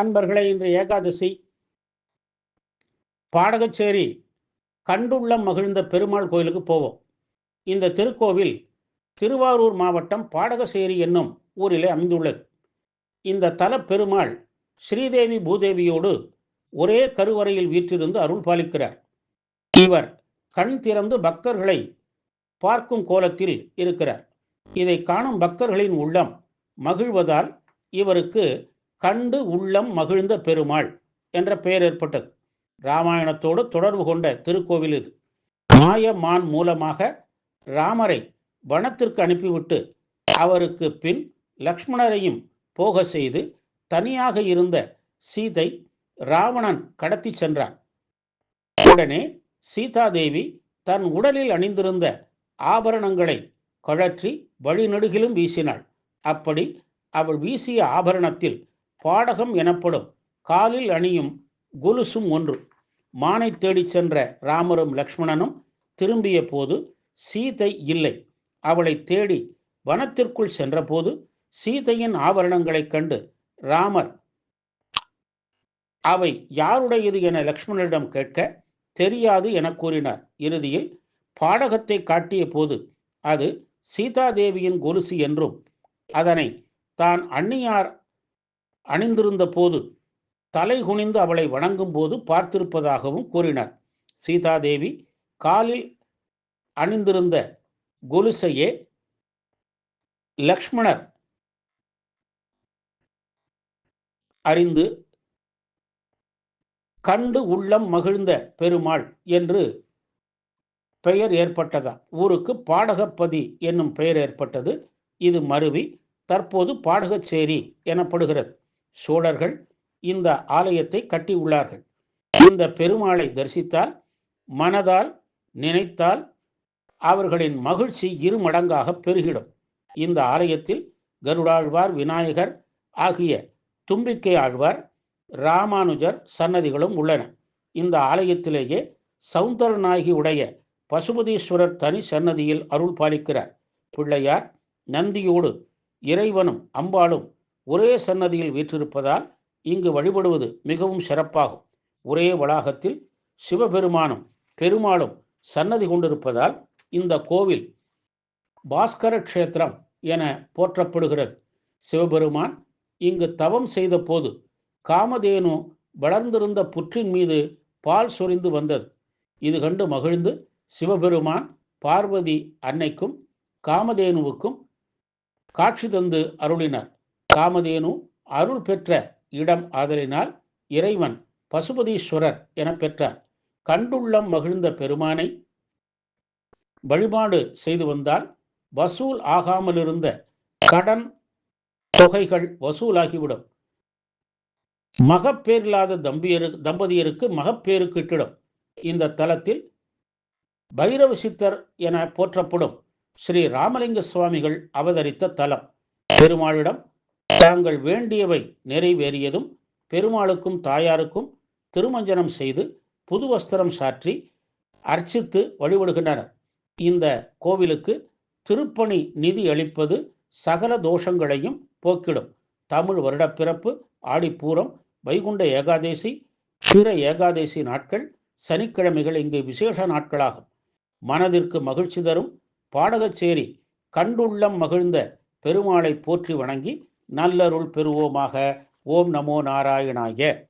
அன்பர்களே இன்று ஏகாதசி. பாடகச்சேரி கண்டுள்ளம் மகிழ்ந்த பெருமாள் கோயிலுக்கு போவோம். இந்த திருக்கோவில் திருவாரூர் மாவட்டம் பாடகசேரி என்னும் ஊரிலே அமைந்துள்ளது. இந்த தல பெருமாள் ஸ்ரீதேவி பூதேவியோடு ஒரே கருவறையில் வீற்றிருந்து அருள் பாலிக்கிறார். இவர் கண் திறந்து பக்தர்களை பார்க்கும் கோலத்தில் இருக்கிறார். இதை காணும் பக்தர்களின் உள்ளம் மகிழ்வதால் இவருக்கு கண்டு உள்ளம் மகிழ்ந்த பெருமாள் என்ற பெயர் ஏற்பட்டது. ராமாயணத்தோடு தொடர்பு கொண்ட திருக்கோவில் இது. மாய மான் மூலமாக ராமரை வனத்திற்கு அனுப்பிவிட்டு அவருக்கு பின் லக்ஷ்மணரையும் போக செய்து தனியாக இருந்த சீதை ராவணன் கடத்தி சென்றான். உடனே சீதாதேவி தன் உடலில் அணிந்திருந்த ஆபரணங்களை கழற்றி வழிநெடுகிலும் வீசினாள். அப்படி அவள் வீசிய ஆபரணத்தில் பாடகம் எனப்படும் காலில் அணியும் கொலுசும் ஒன்று. மானை தேடிச் சென்ற ராமரும் லக்ஷ்மணனும் திரும்பிய போது சீதை இல்லை. அவளை தேடி வனத்திற்குள் சென்றபோது சீதையின் ஆபரணங்களைக் கண்டு ராமர் அவை யாருடையது என லக்ஷ்மணனிடம் கேட்க தெரியாது என கூறினார். இறுதியில் பாடகத்தை காட்டிய போது அது சீதாதேவியின் கொலுசு என்றும் அதனை தான் அன்னியார் அணிந்திருந்த போது தலை குனிந்து அவளை வணங்கும் போது பார்த்திருப்பதாகவும் கூறினார். சீதாதேவி காலில் அணிந்திருந்த கொலுசையே லக்ஷ்மணர் அறிந்து கண்டு உள்ளம் மகிழ்ந்த பெருமாள் என்று பெயர் ஏற்பட்டதா? ஊருக்கு பாடகப்பதி என்னும் பெயர் ஏற்பட்டது. இது மருவி. தற்போது பாடகச்சேரி எனப்படுகிறது. சோழர்கள் இந்த ஆலயத்தை கட்டியுள்ளார்கள். இந்த பெருமாளை தரிசித்தால் மனதால் நினைத்தால் அவர்களின் மகிழ்ச்சி இரு மடங்காக பெருகிடும். இந்த ஆலயத்தில் கருடாழ்வார் விநாயகர் ஆகிய தும்பிக்கை ஆழ்வார் ராமானுஜர் சன்னதிகளும் உள்ளன. இந்த ஆலயத்திலேயே சவுந்தரநாயகி உடைய பசுபதீஸ்வரர் தனி சன்னதியில் அருள் பாலிக்கிறார். பிள்ளையார் நந்தியோடு இறைவனும் அம்பாளும் ஒரே சன்னதியில் வீற்றிருப்பதால் இங்கு வழிபடுவது மிகவும் சிறப்பாகும். ஒரே வளாகத்தில் சிவபெருமானும் பெருமாளும் சன்னதி கொண்டிருப்பதால் இந்த கோவில் பாஸ்கர க்ஷேத்திரம் என போற்றப்படுகிறது. சிவபெருமான் இங்கு தவம் செய்த போது காமதேனு வளர்ந்திருந்த புற்றின் மீது பால் சொரிந்து வந்தது. இது கண்டு மகிழ்ந்து சிவபெருமான் பார்வதி அன்னைக்கும் காமதேனுவுக்கும் காட்சி தந்து அருளினார். காமதேனு அருள் பெற்ற இடம் ஆதலினால் இறைவன் பசுபதீஸ்வரர் என பெற்றார். கண்டுள்ளம் மகிழ்ந்த பெருமானை வழிபாடு செய்து வந்தால் வசூல் ஆகாமல் இருந்த கடன் தொகைகள் வசூலாகிவிடும். மகப்பேரில்லாத தம்பியரு தம்பதியருக்கு மகப்பேறு கிட்டிடும் இந்த தலத்தில் பைரவ சித்தர் என போற்றப்படும் ஸ்ரீ ராமலிங்க சுவாமிகள் அவதரித்த தலம். பெருமாளிடம் தாங்கள் வேண்டியவை நிறைவேறியதும் பெருமாளுக்கும் தாயாருக்கும் திருமஞ்சனம் செய்து புது வஸ்திரம் சாற்றி அர்ச்சித்து வழிபடுகின்றனர். இந்த கோவிலுக்கு திருப்பணி நிதி அளிப்பது சகல தோஷங்களையும் போக்கிடும். தமிழ் வருடப்பிறப்பு ஆடிப்பூரம் வைகுண்ட ஏகாதேசி பிற ஏகாதேசி நாட்கள் சனிக்கிழமைகள் இங்கு விசேஷ நாட்களாகும். மனதிற்கு மகிழ்ச்சி தரும் பாடகச்சேரி கண்டுள்ளம் மகிழ்ந்த பெருமாளை போற்றி வணங்கி நல்லருள் பெறுவோமாக. ஓம் நமோ நாராயணாய.